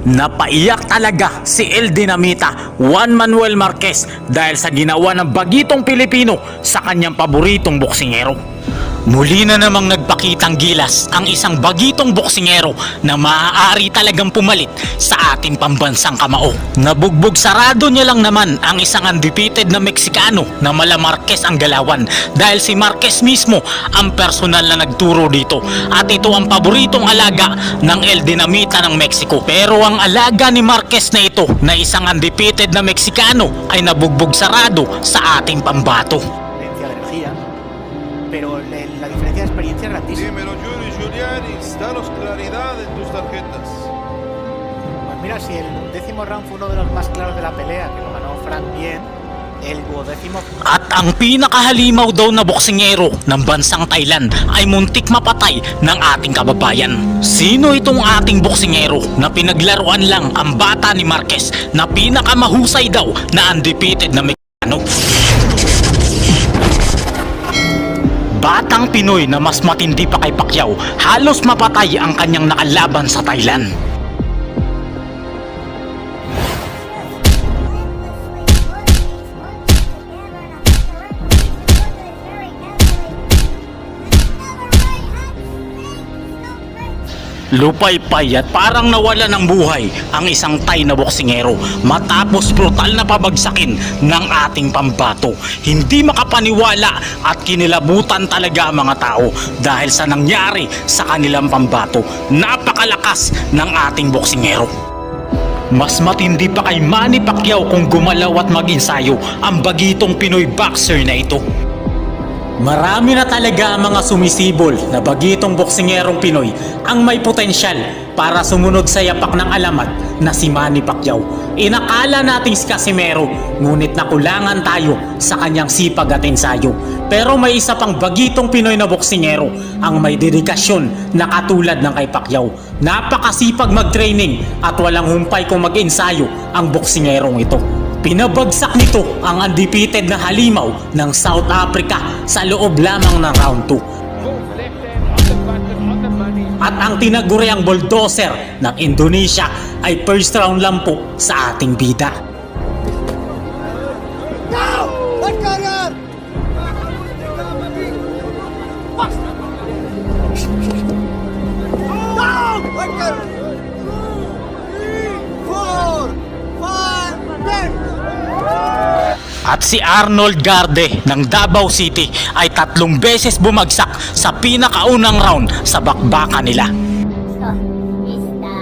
Napaiyak talaga si El Dinamita Juan Manuel Marquez dahil sa ginawa ng bagitong Pilipino sa kanyang paboritong boksingero. Muli na namang nagpakitang gilas ang isang bagitong boksingero na maaari talagang pumalit sa ating pambansang kamao. Nabugbog sarado niya lang naman ang isang undefeated na Meksikano na mala Marquez ang galawan dahil si Marquez mismo ang personal na nagturo dito at ito ang paboritong alaga ng El Dinamita ng Mexico. Pero ang alaga ni Marquez na ito na isang undefeated na Meksikano ay nabugbog sarado sa ating pambato. pero es grandísima. Dímelo, Yuri Giulianis, danos claridad en tus tarjetas. Pues mira, si el décimo round fue uno de los más claros de la pelea, que lo ganó Frank bien, el duodécimo At ang pinakahalimaw daw na boksingero ng bansang Thailand ay muntik mapatay ng ating kababayan. Sino itong ating boksingero na pinaglaruan lang ang bata ni Marquez na pinakamahusay daw na undefeated na Mexicano? Batang Pinoy na mas matindi pa kay Pacquiao, halos mapatay ang kanyang nakalaban sa Thailand. Lupay-pay at parang nawala ng buhay ang isang Thai na boksingero matapos brutal na pabagsakin ng ating pambato. Hindi makapaniwala at kinilabutan talaga ang mga tao dahil sa nangyari sa kanilang pambato. Napakalakas ng ating boksingero. Mas matindi pa kay Manny Pacquiao kung gumalaw at mag-ensayo ang bagitong Pinoy boxer na ito. Marami na talaga ang mga sumisibol na bagitong boksingerong Pinoy ang may potensyal para sumunod sa yapak ng alamat na si Manny Pacquiao. Inakala nating si Casimero, ngunit nakulangan tayo sa kanyang sipag at ensayo. Pero may isa pang bagitong Pinoy na boksingero ang may dedikasyon na katulad ng kay Pacquiao. Napakasipag mag-training at walang humpay kung mag-ensayo ang boksingerong ito. Pinabagsak nito ang undefeated na halimaw ng South Africa sa loob lamang ng round 2. At ang tinaguriang bulldozer ng Indonesia ay first round lang po sa ating bida. At si Arnold Garde ng Davao City ay tatlong beses bumagsak sa pinakaunang round sa bakbakan nila. Oh, is the...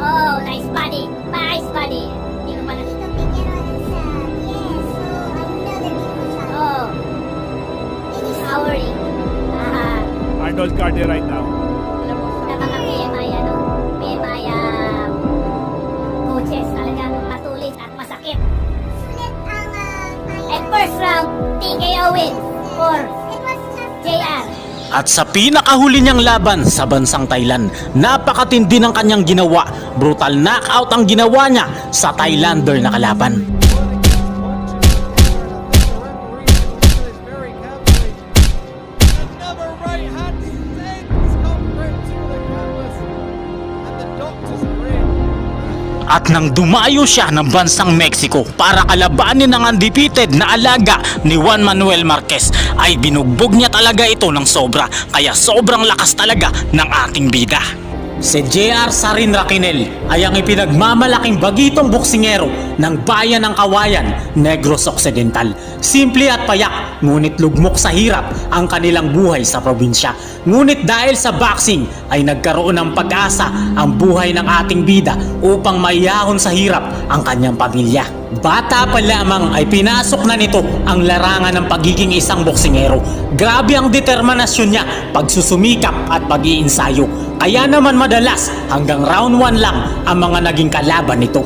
Oh, nice body. Nice body. Hindi ko pa nakita. Oh. It is powering. Ah, Arnold Carter right now. First round, TKO win for JR. At sa pinakahuli niyang laban sa bansang Thailand, napakatindi ng kanyang ginawa. Brutal knockout ang ginawa niya sa Thailander na kalaban. At nang dumayo siya ng bansang Mexico para kalabanin ng undefeated na alaga ni Juan Manuel Marquez ay binugbog niya talaga ito ng sobra kaya sobrang lakas talaga ng ating bida. Si JR Sarin Raquinel ay ang ipinagmamalaking bagitong boksingero ng bayan ng Kawayan, Negros Occidental. Simple at payak, ngunit lugmok sa hirap ang kanilang buhay sa probinsya. Ngunit dahil sa boxing ay nagkaroon ng pag-asa ang buhay ng ating bida upang maiyahon sa hirap ang kanyang pamilya. Bata pa lamang ay pinasok na nito ang larangan ng pagiging isang boksingero. Grabe ang determinasyon niya, pagsusumikap at pag-iinsayo. Kaya naman madalas hanggang round 1 lang ang mga naging kalaban nito.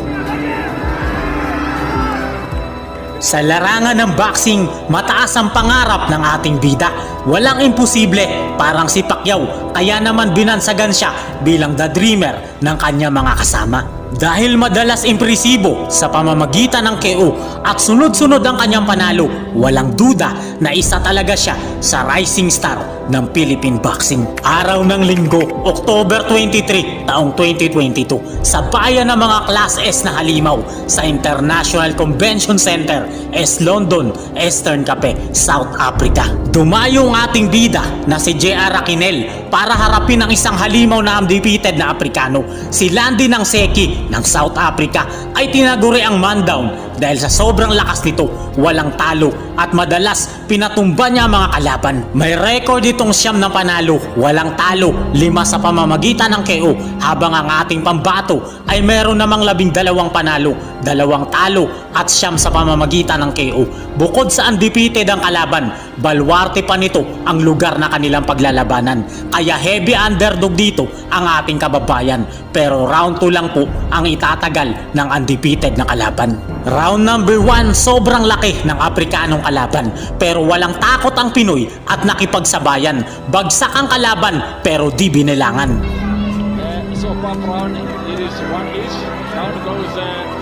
Sa larangan ng boxing, mataas ang pangarap ng ating bida. Walang imposible, parang si Pacquiao, kaya naman binansagan siya bilang the dreamer ng kanya mga kasama. Dahil madalas impresibo sa pamamagitan ng KO at sunod-sunod ang kanyang panalo, walang duda na isa talaga siya sa rising star ng Philippine Boxing. Araw ng linggo, October 23, taong 2022, sa bayan ng mga Class S na halimaw sa International Convention Center, S. London, Eastern Cape, South Africa. Dumayo ang ating bida na si J.R. Aquinel para harapin ang isang halimaw na undefeated na Aprikano. Si Landy ng Seki ng South Africa ay tinaguri ang man down dahil sa sobrang lakas nito, walang talo at madalas pinatumba niya ang mga kalaban. May record itong siyam na panalo, walang talo, lima sa pamamagitan ng KO habang ang ating pambato ay meron namang labing dalawang panalo, dalawang talo at siyam sa pamamagitan ng KO. Bukod sa undefeated ang kalaban, balwarte pa nito ang lugar na kanilang paglalabanan. Kaya heavy underdog dito ang ating kababayan. Pero round 2 lang po ang itatagal ng undefeated na kalaban. Round number 1, sobrang laki ng Afrikanong kalaban. Pero walang takot ang Pinoy at nakipagsabayan. Bagsak ang kalaban pero di binilangan. Uh, so far round it is one each. Down goes uh,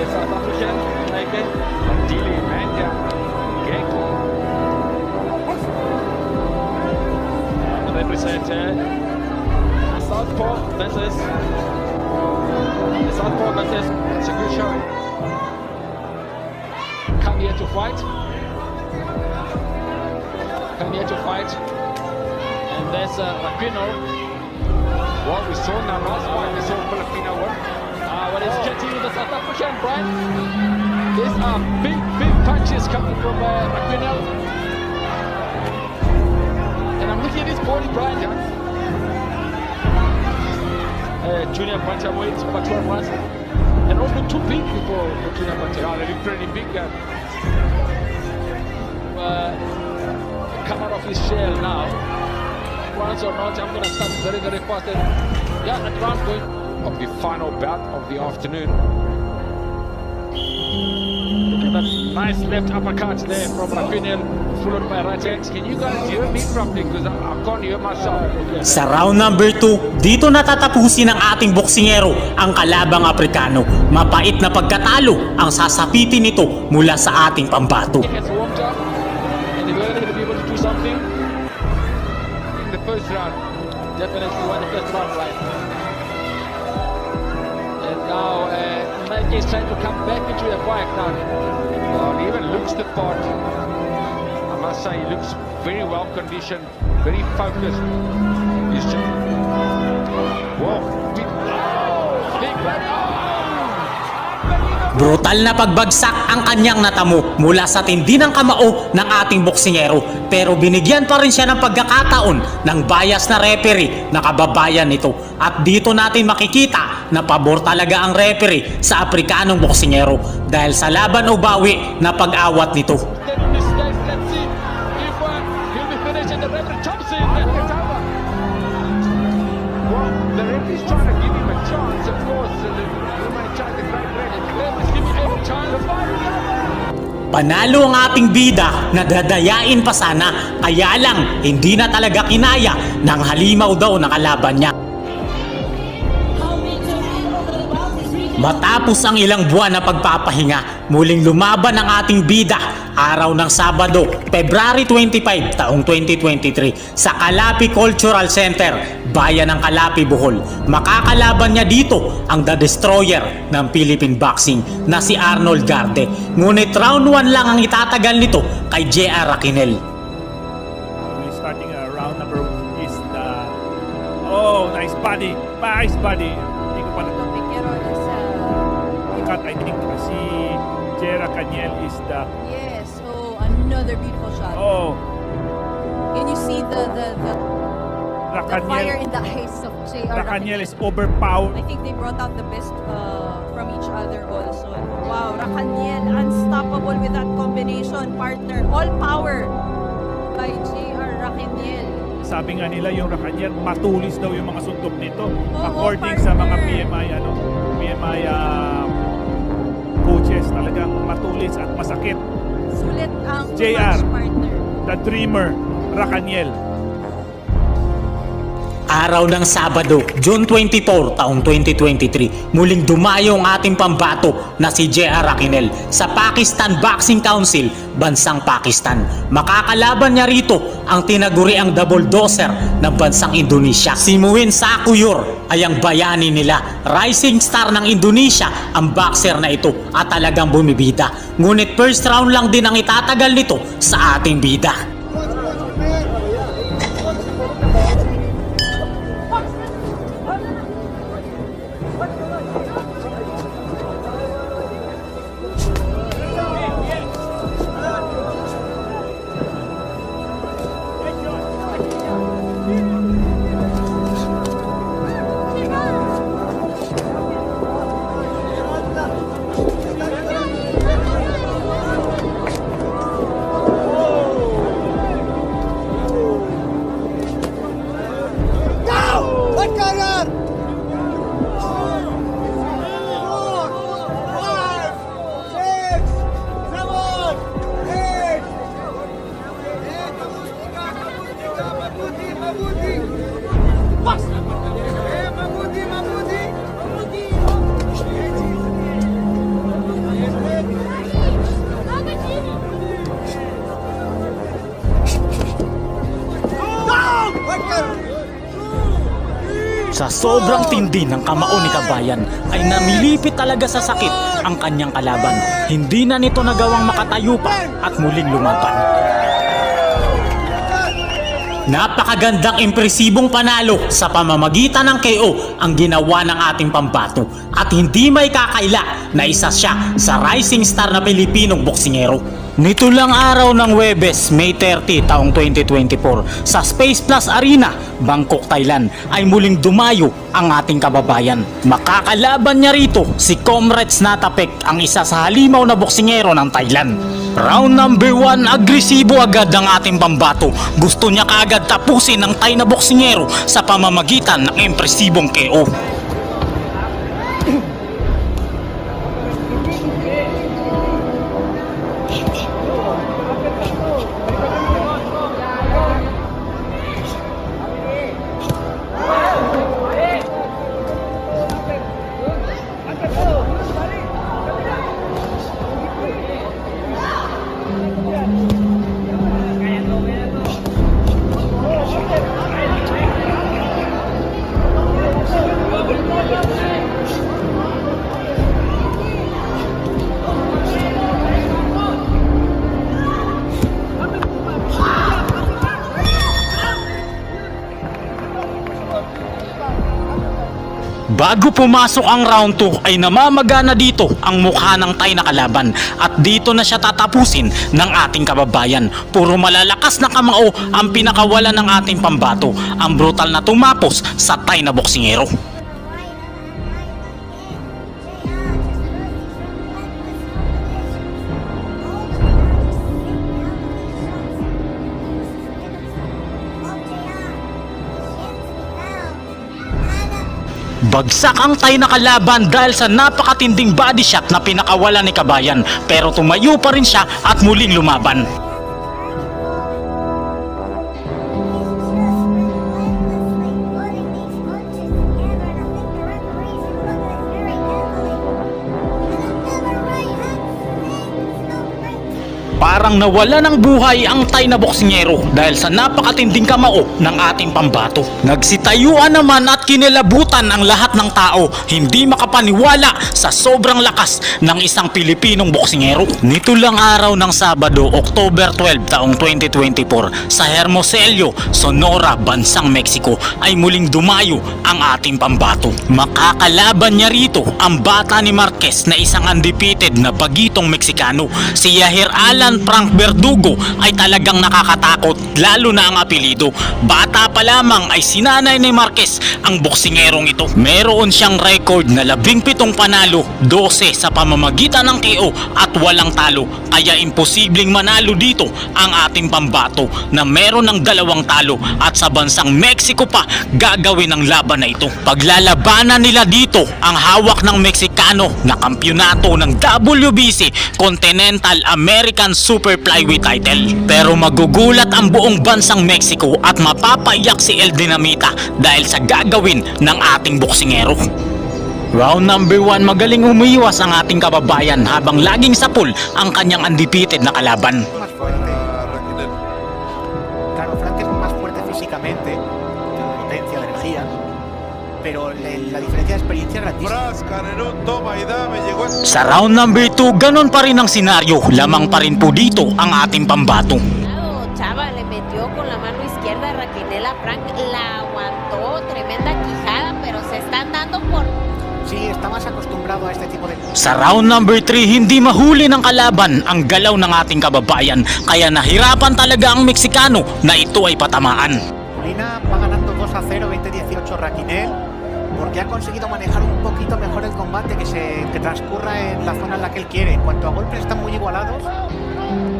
in South Africa, like it. Mandili, Manda, Gecko. And represented uh, South Pole, this is the South Pole, that is Segusha. Come here to fight. Come here to fight. And there's uh, What we saw in our last fight, we saw Filipino work. Uh, what is getting the South African, Brian? These are big, big punches coming from uh, Aquino. And I'm looking at his body, Brian. Yeah? Uh, junior bantamweight, over 12 rounds. And also too big for, junior bantamweight. Yeah, they look pretty big. Uh, uh, come out of his shell now rounds or not, I'm going to start very, very fast. And yeah, at round going of the final bout of the afternoon. Look at that nice left uppercut there from Rafinel, followed by right. Can you guys hear me properly? Because I, I can't hear myself. Sa round number 2, dito natatapusin ng ating boksingero ang kalabang Aprikano. Mapait na pagkatalo ang sasapitin nito mula sa ating pambato. And they're going to do something in the first round. Definitely won the first round, right? Is trying to come back into the fight now. Well, he even looks the part. I must say, he looks very well conditioned, very focused. He's just. Whoa! Oh. Oh! Brutal na pagbagsak ang kanyang natamo mula sa tindi ng kamao ng ating boksingero pero binigyan pa rin siya ng pagkakataon ng bias na referee na kababayan nito at dito natin makikita na pabor talaga ang referee sa Afrikanong boksingero dahil sa laban o bawi na pag-awat nito. Panalo ang ating bida na dadayain pa sana kaya lang hindi na talaga kinaya ng halimaw daw na kalaban niya. Matapos ang ilang buwan na pagpapahinga, muling lumaban ang ating bida araw ng Sabado, February 25, taong 2023 sa Kalapi Cultural Center, Bayan ng Kalapi, Bohol. Makakalaban niya dito ang The Destroyer ng Philippine Boxing na si Arnold Garde. Ngunit round 1 lang ang itatagal nito kay J.R. Aquinel. We're starting uh, round number is the... Oh, nice body. Nice body. Cut, I think si Jera Caniel is the... yes. Oh, another beautiful shot. Oh, Can you see the the, the, the fire in the eyes of JR? Racaniel is overpowered. I think they brought out the best uh, from each other also. Wow, Racaniel unstoppable with that combination partner. All power by JR Racaniel. Sabi nga nila yung Racaniel, matulis daw yung mga suntok nito. Oo, According sa mga. PMI, ano, PMI um, coaches, talagang matulis at masakit. Sulit ang JR. match partner. The Dreamer, Racaniel. Araw ng Sabado, June 24, taong 2023, muling dumayo ang ating pambato na si J.R. Rakinel sa Pakistan Boxing Council, bansang Pakistan. Makakalaban niya rito ang tinaguriang double doser ng bansang Indonesia. Si Muin Sakuyor ay ang bayani nila. Rising star ng Indonesia ang boxer na ito at talagang bumibida. Ngunit first round lang din ang itatagal nito sa ating bida. Sobrang tindi ng kamao ni Kabayan ay namilipit talaga sa sakit ang kanyang kalaban. Hindi na nito nagawang makatayo pa at muling lumaban. Napakagandang impresibong panalo sa pamamagitan ng KO ang ginawa ng ating pambato at hindi may kakaila na isa siya sa rising star na Pilipinong boksingero. Nito lang araw ng Webes, May 30, taong 2024 sa Space Plus Arena, Bangkok, Thailand ay muling dumayo ang ating kababayan. Makakalaban niya rito si Comrades Natapek ang isa sa halimaw na boksingero ng Thailand. Round number 1, agresibo agad ang ating pambato. Gusto niya kaagad tapusin ang Thai na boksingero sa pamamagitan ng impresibong KO. Bago pumasok ang round 2 ay namamagana dito ang mukha ng Thai na kalaban at dito na siya tatapusin ng ating kababayan. Puro malalakas na kamao ang pinakawala ng ating pambato. Ang brutal na tumapos sa Thai na boksingero. Bagsak ang Thai na kalaban dahil sa napakatinding body shot na pinakawala ni Kabayan pero tumayo pa rin siya at muling lumaban. Parang nawala ng buhay ang Thai na boksingero dahil sa napakatinding kamao ng ating pambato. Nagsitayuan naman at kinilabutan ang lahat ng tao, hindi makapaniwala sa sobrang lakas ng isang Pilipinong boksingero. Nito lang araw ng Sabado, October 12 taong 2024 sa Hermosillo, Sonora, bansang Mexico ay muling dumayo ang ating pambato. Makakalaban niya rito ang bata ni Marquez na isang undefeated na bagitong Meksikano. Si Yahir Alan Frank Verdugo ay talagang nakakatakot lalo na ang apelido. Bata pa lamang ay sinanay ni Marquez ang ang boksingerong ito. Meron siyang record na 17 panalo, 12 sa pamamagitan ng KO at walang talo. Kaya imposibleng manalo dito ang ating pambato na meron ng dalawang talo at sa bansang Mexico pa gagawin ang laban na ito. Paglalabanan nila dito ang hawak ng Meksikano na kampyonato ng WBC Continental American Super Flyweight title. Pero magugulat ang buong bansang Mexico at mapapaiyak si El Dinamita dahil sa gagawin ng ating boksingero. Round number 1, magaling umiiwas ang ating kababayan habang laging sapul ang kanyang undefeated na kalaban. Experiencia toma y dame, llegó a Sa round number 2, ganon pa rin ang senaryo. Lamang pa rin po dito ang ating pambato. Chava le metió con la mano izquierda a Raquel a Frank, la aguantó, tremenda quijada, pero se están dando por Sí, está más acostumbrado a este tipo de... Sa round number 3, hindi mahuli ng kalaban ang galaw ng ating kababayan. Kaya nahirapan talaga ang Meksikano na ito ay patamaan. Molina va ganando 2 a 0, 20-18 Raquinel, porque ha conseguido manejar un poquito mejor el combate, que se que transcurra en la zona en la que él quiere. En cuanto a golpes están muy igualados,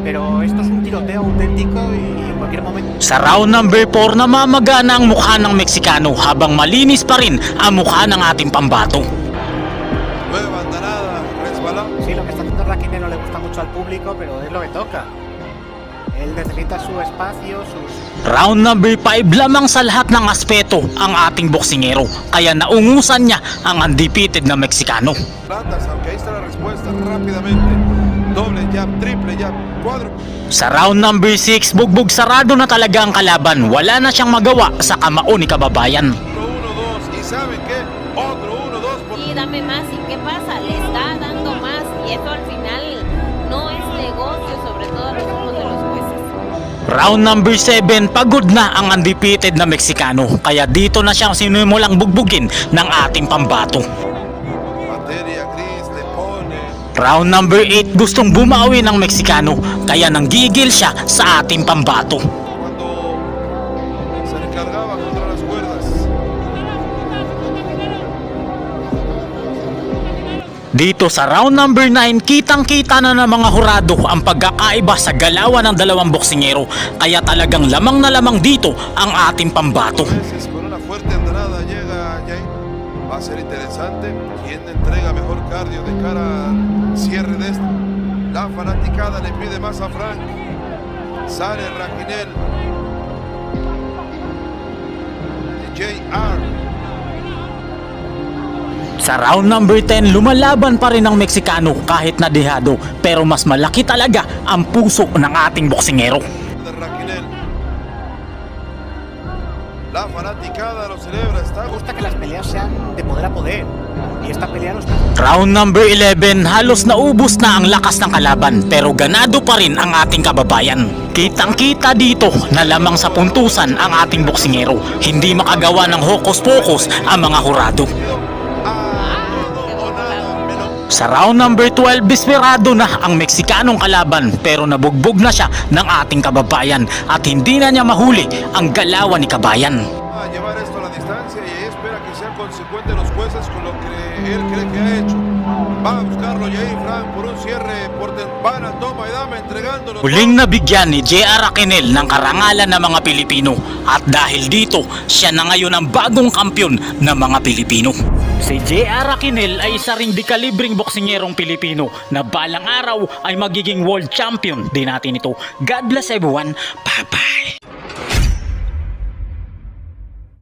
pero esto es un tiroteo auténtico y en cualquier momento... Sa round number 4, namamagana ang mukha ng Meksikano habang malinis pa rin ang mukha ng ating pambato. nueva andanada, resbalón. Sí, lo que está haciendo Raquinel no le gusta mucho al público, pero es lo que toca. Él necesita su espacio, sus... Round number 5, lamang sa lahat ng aspeto ang ating boksingero. Kaya naungusan niya ang undefeated na Meksikano. Plantas, aunque ahí está la respuesta rápidamente. Doble jab, triple jab, cuadro. Sa round number 6, bugbog sarado na talaga ang kalaban. Wala na siyang magawa sa kamao ni kababayan. Otro uno, dos. ¿Y saben qué? Otro uno, dos. Por... y dame más. ¿Y qué pasa? Le está dando más y eso al Round number 7, pagod na ang undefeated na Meksikano. Kaya dito na siyang sinimulang bugbugin ng ating pambato. Round number 8, gustong bumawi ng Meksikano. Kaya nanggigil siya sa ating pambato. Dito sa round number 9, kitang-kita na ng mga hurado ang pagkakaiba sa galawan ng dalawang boksingero. Kaya talagang lamang na lamang dito ang ating pambato. Va ser interesante. ¿Quién entrega mejor cardio de cara cierre de este? La fanaticada le pide más a Frank. Sale Raquinel. JR. Sa round number 10, lumalaban pa rin ang Meksikano kahit na dehado pero mas malaki talaga ang puso ng ating boksingero. La fanaticada lo celebra. Está gusta que las peleas sean de poder a poder. Y esta pelea lo está Round number 11, halos naubos na ang lakas ng kalaban pero ganado pa rin ang ating kababayan. Kitang kita dito na lamang sa puntusan ang ating boksingero. Hindi makagawa ng hokus-pokus ang mga hurado. Sa round number 12, bisperado na ang Meksikanong kalaban pero nabugbog na siya ng ating kababayan at hindi na niya mahuli ang galawan ni kabayan. a consecuentes los jueces con lo que él cree que ha hecho. Va a buscarlo Jair Frank por un cierre por tempana, toma y dame entregándolos. Huling nabigyan ni J.R. Aquinel ng karangalan ng mga Pilipino at dahil dito, siya na ngayon ang bagong kampyon ng mga Pilipino. Si J.R. Aquinel ay isa ring dekalibring boksingerong Pilipino na balang araw ay magiging world champion din natin ito. God bless everyone. Bye-bye!